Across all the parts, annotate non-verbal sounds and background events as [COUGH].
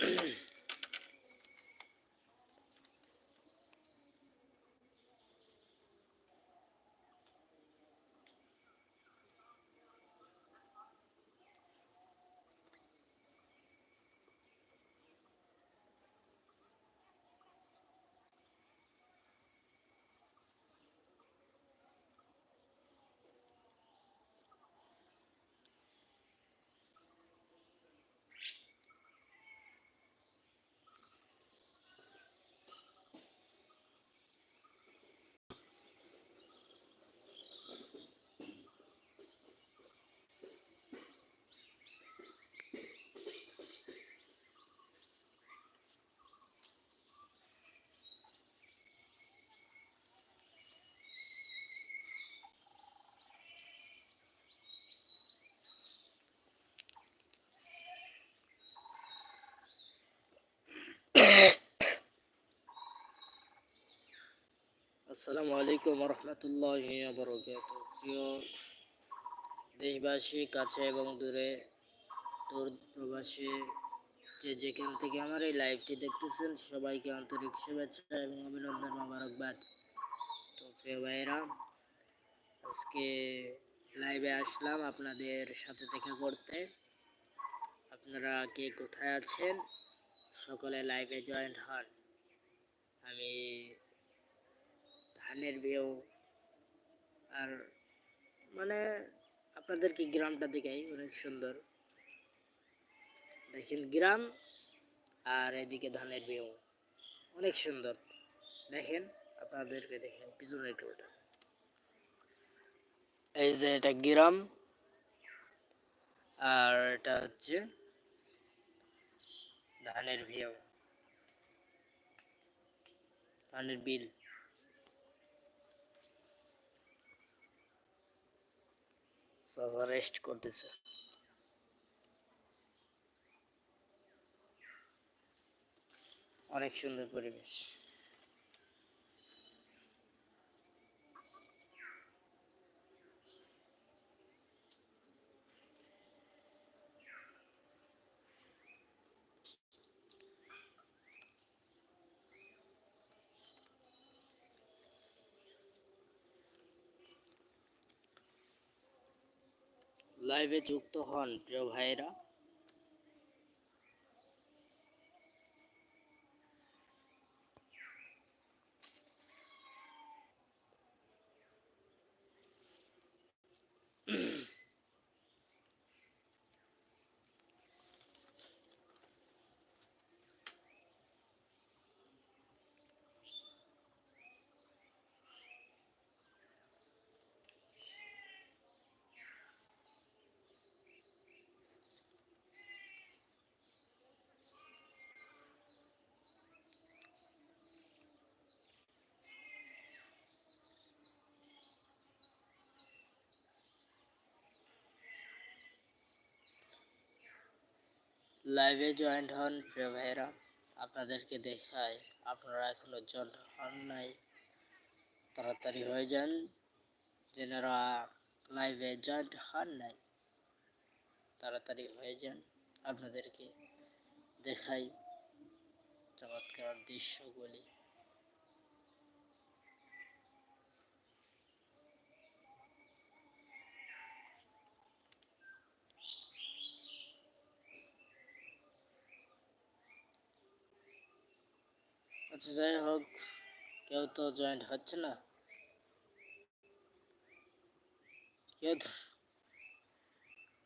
Mm-hmm. [CLEARS THROAT] আসসালামু আলাইকুম রহমতুল্লাহ বরকাত প্রিয় দেশবাসী, কাছে এবং দূরে, দূর প্রবাসী, যে যেখান থেকে আমার এই লাইভটি দেখতেছেন, সবাইকে আন্তরিক শুভেচ্ছা এবং অভিনন্দন মোবারকবাদ। তো প্রিয় ভাইরা আজকে লাইভে আসলাম আপনাদের সাথে দেখা করতে। আপনারা কে কোথায় আছেন? সকলে লাইভে জয়েন্ট হন। আমি ধানের ভিউ আর মানে আপনাদেরকে গ্রামটা দেখাই? অনেক সুন্দর। দেখেন গ্রাম আর এদিকে ধানের ভিউ অনেক সুন্দর। দেখেন, আপনাদেরকে দেখেন পিছনের টোটা এই যে এটা গ্রাম। আর এটা হচ্ছে ধানের ভিউ ধানের বিল। বাবা রেস্ট করতেছে। অনেক সুন্দর পরিবেশ। লাইভে যুক্ত হন প্রিয় ভাইয়েরা। লাইভে জয়েন্ট হন প্রিয় ভাইরা আপনাদেরকে দেখায় আপনারা এখনও জয়েন্ট হন নাই। তাড়াতাড়ি হয়ে যান, যেনারা লাইভে জয়েন্ট হন নাই, তাড়াতাড়ি হয়ে যান। আপনাদেরকে দেখাই চমৎকার দৃশ্যগুলি। আচ্ছা যাই হোক কেউ তো জয়েন্ট হচ্ছে না কেউ তো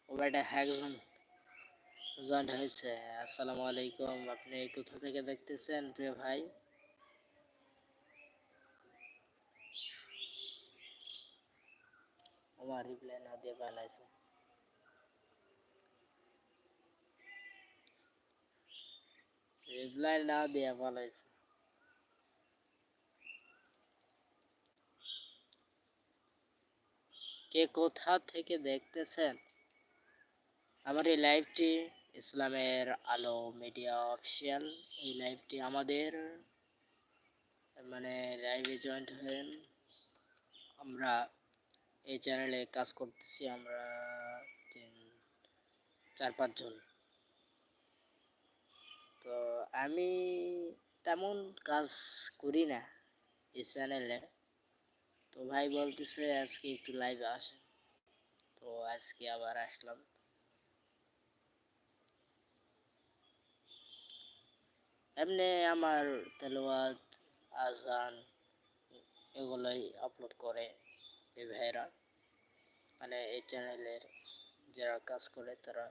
ও বেটা একজন জয়েন্ট হয়েছে আসসালামু আলাইকুম আপনি কোথা থেকে দেখতেছেন প্রিয় ভাই আমার রিপ্লাই না দিয়ে পালাইছে রিপ্লাই না দিয়ে পালাইছে কে কোথা থেকে দেখতেছেন? আমার এই লাইভটি ইসলামের আলো মিডিয়া অফিসিয়াল। এই লাইভটি আমাদের মানে লাইভে জয়েন্ট হয়েন আমরা এই চ্যানেলে কাজ করতেছি আমরা তিন, চার পাঁচজন তো আমি তেমন কাজ করি না এই চ্যানেলে। তো ভাই বলতেছে আজকে একটু লাইভে আসে তো আজকে আবার আসলাম। এমনি আমার তেলাওয়াত, আজান এগুলোই আপলোড করে এই ভাইরা। মানে এই চ্যানেলের যারা কাজ করে তারা।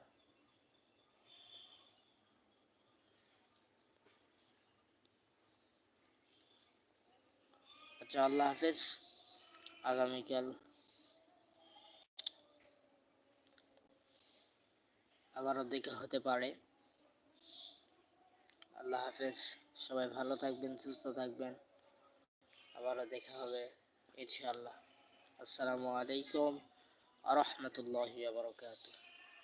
আচ্ছা আল্লাহ হাফেজ। আগামীকাল। আবারও দেখা হতে পারে। আল্লাহ হাফেজ, সবাই ভালো থাকবেন, সুস্থ থাকবেন। আবারও দেখা হবে, ইনশাআল্লাহ। আসসালামু আলাইকুম আ রহমতুল্লাহ বারকাতুহ।